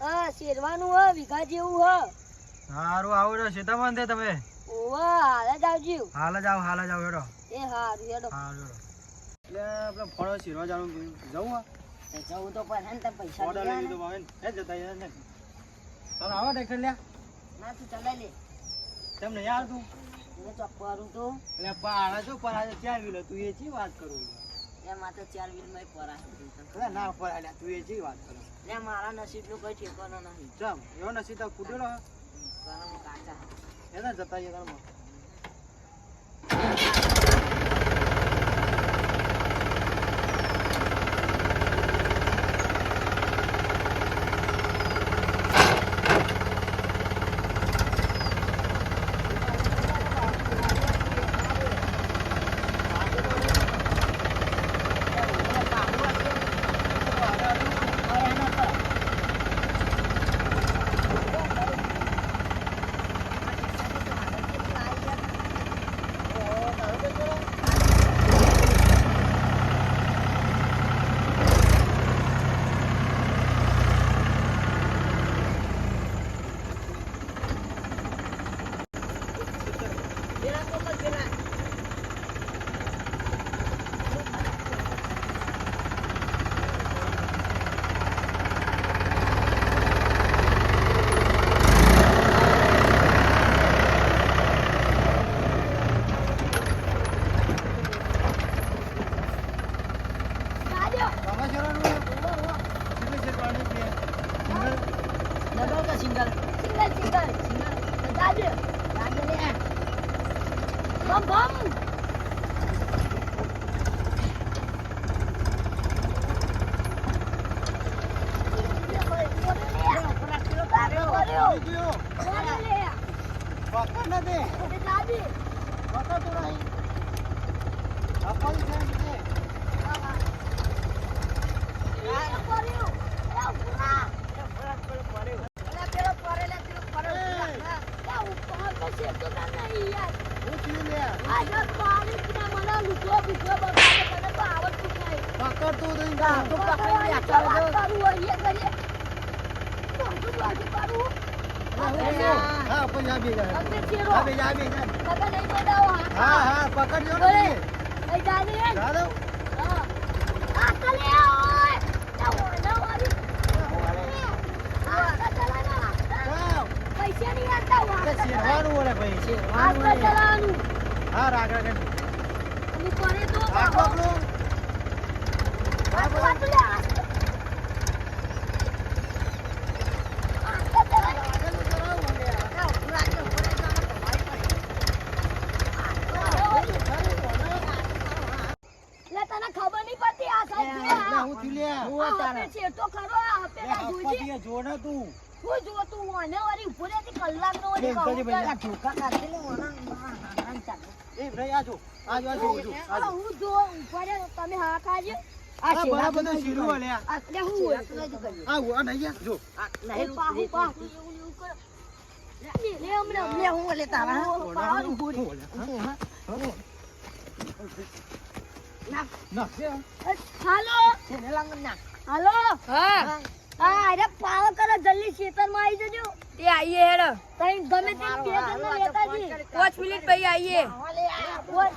વાવવાનું હ વિઘા જેવું હ સારું આવો હેડો સીતામાં તે તમે? ઓવા હાલ જ આવજો. હાલ જ આવ હાલ જ આવ હેડો. એ હારું હેડો. હેડો. એટલે આપણે ફળો શીરવા જાણું જવું હા એ જવું તો પણ હેન તે પૈસા ઓર્ડર લઈ લીધો ભાવે ને. જતા યાર ને. આવો ટ્રેક્ટર લ્યા. ના તું ચલાઈ લે. તેમ નહીં આવતું એને ચપ્પારું તો. એટલે પાડા જો પરાજે ક્યાં વિલો તું એ ચી વાત કરું? એમાં તો ચાર વીલમાં પરા ના પરાડ્યા તું એ જી વાત કરો? ને મારા નસીબનું કઈ ઠેકાનો નહીં. જમ એવો નથી તો ફૂટેલો હે. કરમ કાચા એના જતા છે પાણી છે સિંગલ ડબલ કે સિંગલ સિંગલ સિંગલ સિંગલ દાદે દાદે લે બમ બમ આવી ગયો પકડ ન દે પકડ તો નહીં આપવાની છે ને હું થયું લે પકડ તું દઈ દે હા પછી આવી જાય આવી જાય આવી જાય હા હા પકડજો ને દાદો પૈસા નહીં આવતા આગળ ચલાવવાનું. હા ને ના, ના જોજે. આપવાથી જોડે તું હું જો તું ઓને વાળી ઊભો રહેતી કલાકનો વળી બેન, કહું એ ભાઈ હું જો તમે હા. આ શીરું હલે આ. આ હું હોય, તું હજુ આ નહીં પાહુ, પાહુ, એવું એવું કરો. લે, લે, હમણાં, લે, હું લે તારા, પાહુ ઊભું રહે. ના. હાલો. હાલો. હા. હા અરે પાવ કરો જલ્દી ખેતરમાં આવી જજો. એ આઈએ હેડ. તઈ ગમે તે કે જણને લેતા જી પાંચ મિનિટ પછી આઈએ. ઓય,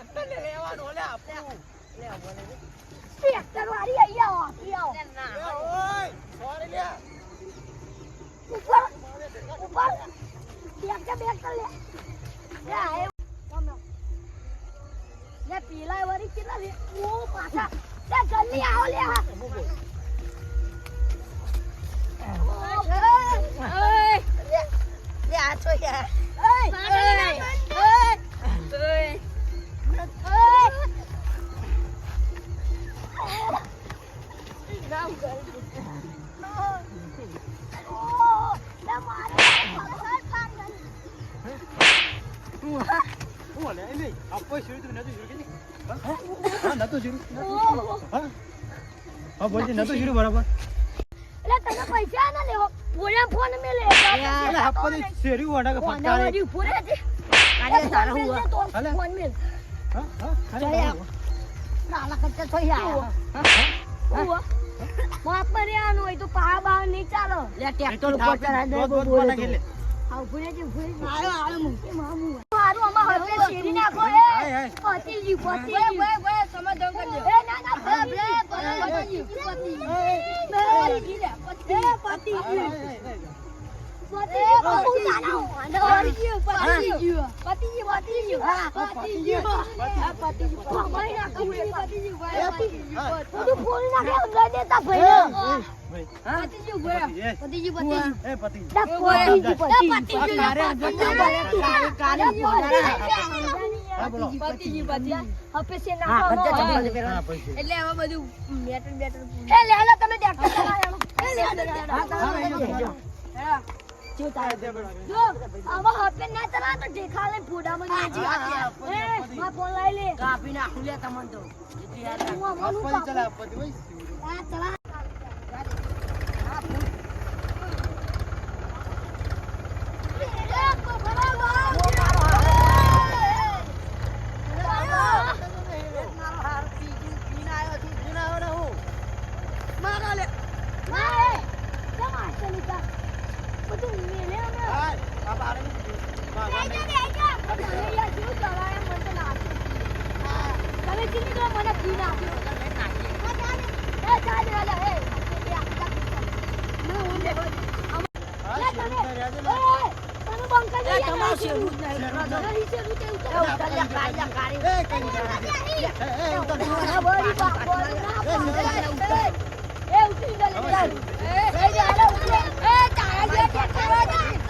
ટ્રેક્ટર વાળી આઈ આવો આપી આવો. ઉપર ઉપર. ટ્રેક્ટર બેક્ટર લે. લે આ તમે લે પીલા વાળી કેટલા લે. ઓ પાછા. લે જલ્દી આવો લે નતું કે હા બોલજી નતું શીરું બરાબર એટલે તમે પૈસા ના લેવો. પોયા ફોન મે લે એટલે આપવાની શેરી વાડા કે ફટકારે. વાડી ઉપર છે. અરે તારા હું હાલે. ફોન મે હા હા આવ. નાલા કચ્ચા થઈ આયા હા? ઉવા માપમાં રહેવાનું હોય તો પા બહાર નહીં ચાલો. લે ટ્રેક્ટર ઉપર ચડાઈ દે બોલે નાખી તો. લે. આવ ભૂલેજી ભૂલેજી આયો આયો હું એ મામુ મારું આમાં હવે શેરી નાખો એ. પતિજી પતિજી સમાધાન કરી દે. એ ના ના ભલે ભલે પતિજી પતિજી પતિ, પતિજી પતિજી. હવે છે પૈસે. એટલે હવે બધું બેટર બેટર. એ લે લે તમે દેખો ચલાવો એ લે લે. જો તારે. જો ના ચલા તો દેખા લે ફોડામાં નાજી હા, હા, એ માં ફોન લઈ લે. કાપી નાખું લે તમને તો. આ ચલા હાય, આ બારે મૂકી દે. વાહ, વાહ, નહીં. તમે ચીની તો મને પી નાખ્યો એ ચાલ રે હે ના હું દેખો હા, શેરી તો રહેજે ને. તમે બંકા એ તમારું શેરવું જ નહીં. શેરવું જ નહીં છે રૂટે એ ઉતર ઉતર લે, કાઢ લે, કાઢી. એ, કઈ નહીં રહેજે. એ, એ, ઉતર. આ બળી બાપ બળી ના એ, પાડે. એ ઉતરી ગયો એ તારા જે